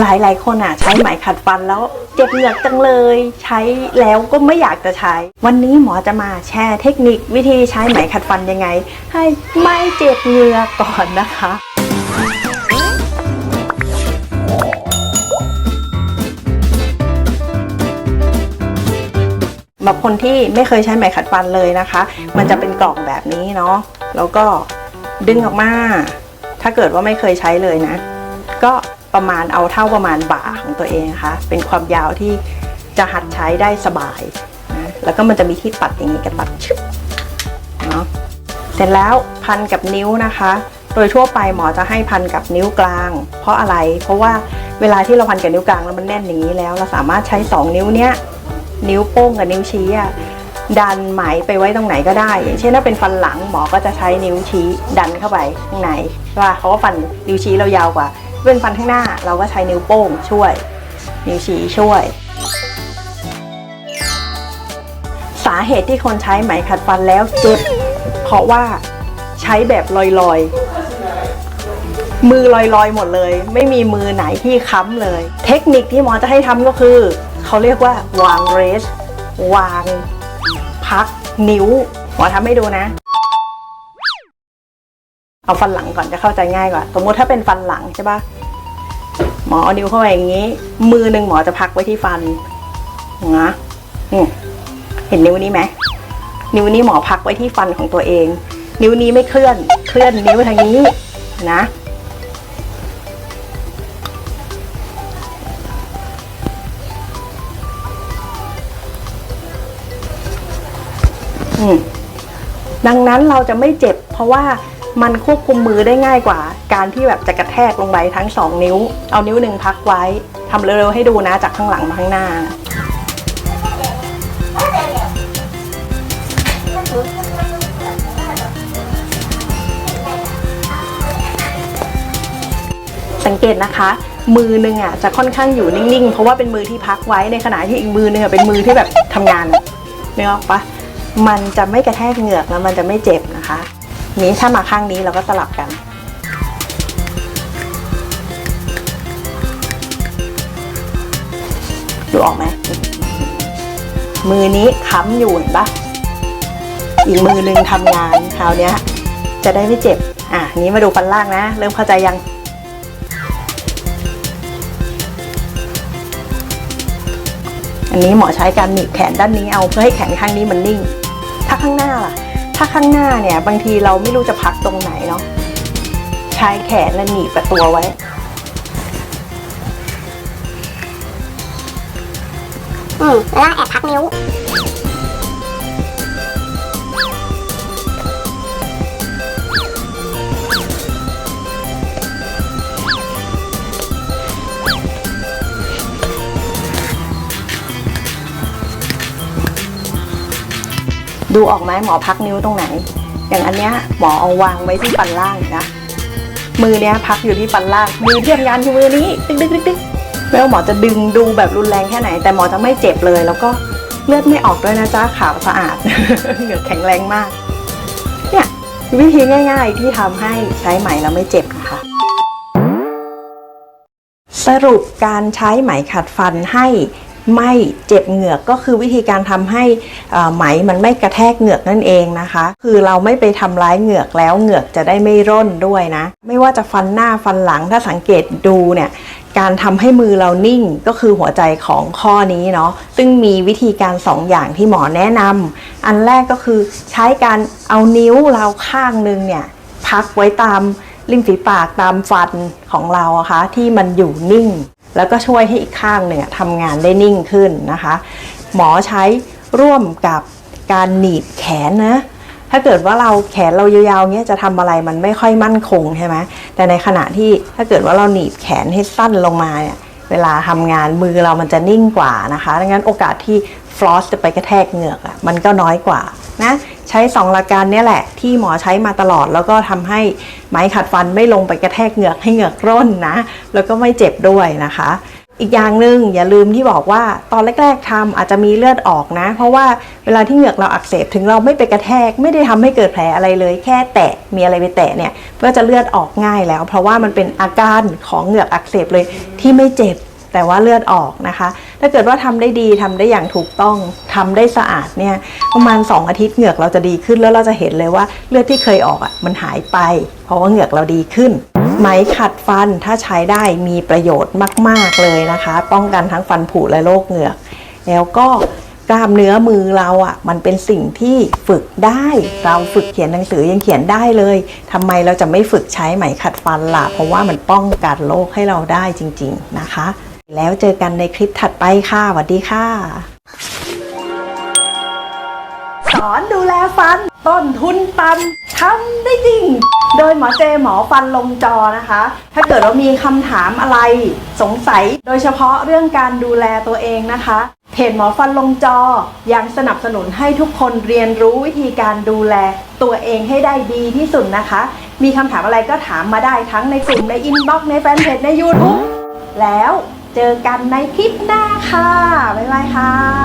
หลายหลายคนอะใช้ไหมขัดฟันแล้วเจ็บเหงือกจังเลย ใช้แล้วก็ไม่อยากจะใช้ วันนี้หมอจะมาแชร์เทคนิควิธีใช้ไหมขัดฟันยังไง ให้ไม่เจ็บเหงือกก่อนนะคะสำหรับคนที่ไม่เคยใช้ไหมขัดฟันเลยนะคะ มันจะเป็นกล่องแบบนี้เนาะแล้วก็ดึงออกมา ถ้าเกิดว่าไม่เคยใช้เลยนะ ก็ ประมาณเอาเท่าประมาณบ่าของตัวเองนะคะเป็นความยาวที่จะหัดใช้ได้สบายนะแล้วก็มันจะมีที่ปัดอย่างนี้กันปัดชึบเนาะเสร็จแล้วพันกับนิ้วนะคะ โดยทั่วไปหมอจะให้พันกับนิ้วกลาง เพราะอะไรเพราะว่าเวลาที่เราพันกับนิ้วกลางแล้วมันแน่นอย่างนี้แล้ว เราสามารถใช้สองนิ้วเนี้ยนิ้วโป้งกับนิ้วชี้อะดันไหมไปไว้ตรงไหนก็ได้ อย่างเช่นถ้าเป็นฟันหลังหมอก็จะใช้นิ้วชี้ดันเข้าไปข้างในใช่ป่ะเพราะว่าฟันนิ้วชี้เรายาวกว่า เป็นฟันข้างหน้าเราก็ใช้นิ้วโป้งช่วย นิ้วชี้ช่วย สาเหตุที่คนใช้ไหมขัดฟันแล้วเจ็บเพราะว่าใช้แบบลอยๆ มือลอยๆหมดเลย ไม่มีมือไหนที่ค้ำเลย เทคนิคที่หมอจะให้ทำก็คือ เขาเรียกว่าวางเรสวาง พักนิ้วหมอทำให้ดูนะ เอาฟันหลังก่อนจะเข้าใจง่ายกว่า สมมติถ้าเป็นฟันหลังใช่ปะหมอเอานิ้วเข้าไปอย่างนี้ มือหนึ่งหมอจะพักไว้ที่ฟันนะเห็นนิ้วนี้ไหมนิ้วนี้หมอพักไว้ที่ฟันของตัวเอง นิ้วนี้ไม่เคลื่อน เคลื่อนนิ้วทางนี้นะดังนั้นเราจะไม่เจ็บเพราะว่า มันควบคุมมือได้ง่ายกว่า การที่แบบจะกระแทกลงไปทั้งสองนิ้ว เอานิ้วหนึ่งพักไว้ทำเร็วๆให้ดูนะจากข้างหลังมาข้างหน้า สังเกตนะคะ มือหนึ่งอะจะค่อนข้างอยู่นิ่งๆ เพราะว่าเป็นมือที่พักไว้ในขณะที่อีกมือหนึงอะเป็นมือที่แบบทำงานเนื้อปะมันจะไม่กระแทกเหงือกแล้วมันจะไม่เจ็บนะคะ นี้ถ้ามาข้างนี้เราก็สลับกัน ดูออกไหม มือนี้ค้ำอยู่เห็นปะอีกมือหนึงทำงานคราวนี้จะได้ไม่เจ็บ อะ นี้มาดูฟันล่างนะ เริ่มเข้าใจยังอันนี้หมอใช้การหนีบแขนด้านนี้เอาเพื่อให้แขนข้างนี้มันนิ่ง ถ้าข้างหน้าล่ะ ถ้าข้างหน้าเนี่ย บางทีเราไม่รู้จะพักตรงไหนเนาะใช้แขนและหนีบกับตัวไว้ อืมแล้วแอบพักนิ้ว ดูออกไหมหมอพักนิ้วตรงไหน อย่างอันเนี้ยหมอเอาวางไว้ที่ฟันล่างนะ มือเนี้ยพักอยู่ที่ฟันล่าง มือที่ทำงานคือมือนี้ ดึกดึกดึกดึกไม่ว่าหมอจะดึงดูแบบรุนแรงแค่ไหน แต่หมอจะไม่เจ็บเลย แล้วก็เลือดไม่ออกด้วยนะจ๊ะขาวสะอาดเหงือแข็งแรงมาก เนี่ยวิธีง่าย ๆ ที่ทำให้ใช้ไหมแล้วไม่เจ็บนะคะสรุปการใช้ไหมขัดฟันให้ ไม่เจ็บเหงือกก็คือวิธีการทำให้ไหมมันไม่กระแทกเหงือกนั่นเองนะคะ คือเราไม่ไปทำร้ายเหงือกแล้วเหงือกจะได้ไม่ร่นด้วยนะ ไม่ว่าจะฟันหน้าฟันหลังถ้าสังเกตดูเนี่ยการทำให้มือเรานิ่งก็คือหัวใจของข้อนี้เนาะซึ่งมีวิธีการสองอย่างที่หมอแนะนำอันแรกก็คือใช้การเอานิ้วเราข้างหนึงเนี่ยพักไว้ตามริมฝีปากตามฟันของเราอะคะที่มันอยู่นิ่ง แล้วก็ช่วยให้อีกข้างหนึ่งทำงานได้นิ่งขึ้นนะคะ หมอใช้ร่วมกับการหนีบแขนนะถ้าเกิดว่าเราแขนเรายาวๆเงี้ยจะทำอะไรมันไม่ค่อยมั่นคงใช่ไหมแต่ในขณะที่ถ้าเกิดว่าเราหนีบแขนให้สั้นลงมาเนี่ยเวลาทำงานมือเรามันจะนิ่งกว่านะคะดังนั้นโอกาสที่ฟลอสจะไปกระแทกเหงือกอะมันก็น้อยกว่านะ ใช้สองหลักการนี้แหละที่หมอใช้มาตลอด แล้วก็ทำให้ไม้ขัดฟันไม่ลงไปกระแทกเหงือกให้เหงือกร่นนะ แล้วก็ไม่เจ็บด้วยนะคะ อีกอย่างหนึ่งอย่าลืมที่บอกว่าตอนแรก ๆทำอาจจะมีเลือดออกนะ เพราะว่าเวลาที่เหงือกเราอักเสบถึงเราไม่ไปกระแทก ไม่ได้ทำให้เกิดแผลอะไรเลย แค่แตะมีอะไรไปแตะเนี่ยก็จะเลือดออกง่ายแล้ว เพราะว่ามันเป็นอาการของเหงือกอักเสบเลยที่ไม่เจ็บ แต่ว่าเลือดออกนะคะ ถ้าเกิดว่าทำได้ดีทำได้อย่างถูกต้องทำได้สะอาดเนี่ยประมาณ 2 อาทิตย์เหงือกเราจะดีขึ้นแล้วเราจะเห็นเลยว่าเลือดที่เคยออกอะมันหายไป เพราะว่าเหงือกเราดีขึ้น ไหมขัดฟันถ้าใช้ได้มีประโยชน์มาก ๆเลยนะคะ ป้องกันทั้งฟันผุและโรคเหงือก แล้วก็กล้ามเนื้อมือเราอะมันเป็นสิ่งที่ฝึกได้ เราฝึกเขียนหนังสือยังเขียนได้เลยทำไมเราจะไม่ฝึกใช้ไหมขัดฟันล่ะ เพราะว่ามันป้องกันโรคให้เราได้จริง ๆ นะคะ แล้วเจอกันในคลิปถัดไปค่ะสวัสดีค่ะ สอนดูแลฟัน ต้นทุนต่ำทำได้จริง โดยหมอเจหมอฟันลงจอนะคะ ถ้าเกิดว่ามีคำถามอะไรสงสัย โดยเฉพาะเรื่องการดูแลตัวเองนะคะเพจหมอฟันลงจอยังสนับสนุนให้ทุกคนเรียนรู้วิธีการดูแลตัวเองให้ได้ดีที่สุดนะคะ มีคำถามอะไรก็ถามมาได้ทั้งในกลุ่มในอินบ็อกซ์ในแฟนเพจใน YouTube แล้ว เจอกันในคลิปหน้าค่ะ บ๊ายบายค่ะ